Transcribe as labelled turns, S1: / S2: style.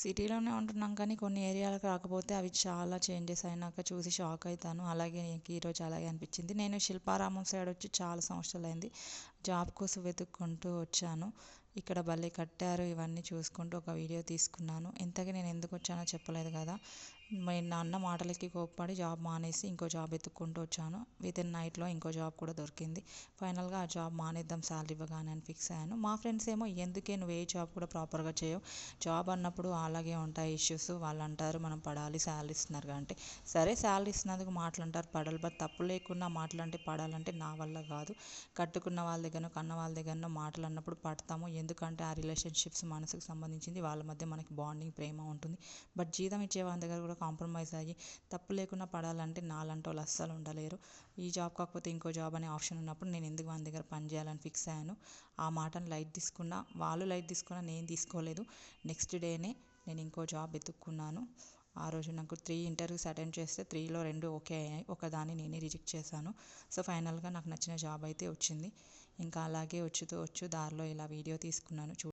S1: సిటీలోనే ఉంటున్నాం కానీ కొన్ని ఏరియాలకు రాకపోతే అవి చాలా చేంజెస్ అయినాక చూసి షాక్ అవుతాను అలాగే నీకు ఈరోజు అలాగే అనిపించింది. నేను శిల్పారామం సైడ్ వచ్చి చాలా సంవత్సరాలు అయింది జాబ్ కోసం వెతుక్కుంటూ వచ్చాను. ఇక్కడ భలే కట్టారు. ఇవన్నీ చూసుకుంటూ ఒక వీడియో తీసుకున్నాను. ఇంతకీ నేను ఎందుకు వచ్చానో చెప్పలేదు కదా. నేను నా అన్న మాటలకి కోప్పడి జాబ్ మానేసి ఇంకో జాబ్ వెతుక్కుంటూ వచ్చాను. విత్ నైట్లో ఇంకో జాబ్ కూడా దొరికింది. ఫైనల్గా ఆ జాబ్ మానేద్దాం శాలరీ ఇవ్వగానే అని ఫిక్స్ అయ్యాను. మా ఫ్రెండ్స్ ఏమో ఎందుకే నువ్వు ఏ జాబ్ కూడా ప్రాపర్గా చేయవు? జాబ్ అన్నప్పుడు అలాగే ఉంటాయి ఇష్యూస్ వాళ్ళు అంటారు మనం పడాలి శాలరీ ఇస్తున్నారు అంటే. సరే శాలరీ ఇస్తున్నందుకు మాటలు అంటారు పడాలి. బట్ తప్పు లేకుండా మాటలు అంటే పడాలంటే నా వల్ల కాదు. కట్టుకున్న వాళ్ళ దగ్గరనో కన్న వాళ్ళ దగ్గరనో మాటలు అన్నప్పుడు పడతాము. ఎందుకంటే ఆ రిలేషన్షిప్స్ మనసుకు సంబంధించింది. వాళ్ళ మధ్య మనకి బాండింగ్ ప్రేమ ఉంటుంది. బట్ జీతం ఇచ్చే వాళ్ళ దగ్గర కూడా కాంప్రమైజ్ అయ్యి తప్పు లేకుండా పడాలంటే నాలాంటి వాళ్ళు అస్సలు ఉండలేరు. ఈ జాబ్ కాకపోతే ఇంకో జాబ్ అనే ఆప్షన్ ఉన్నప్పుడు నేను ఎందుకు వాళ్ళ దగ్గర పని చేయాలని ఫిక్స్ అయ్యాను? ఆ మాటను లైట్ తీసుకున్నా వాళ్ళు లైట్ తీసుకున్నా నేను తీసుకోలేదు. నెక్స్ట్ డేనే నేను ఇంకో జాబ్ వెతుక్కున్నాను. ఆ రోజు నాకు త్రీ ఇంటర్వ్యూస్ అటెండ్ చేస్తే త్రీలో రెండు ఓకే అయ్యాయి ఒకదాన్ని నేనే రిజెక్ట్ చేశాను. సో ఫైనల్గా నాకు నచ్చిన జాబ్ అయితే వచ్చింది. ఇంకా అలాగే వచ్చుతూ వచ్చు దారిలో ఇలా వీడియో తీసుకున్నాను. చూ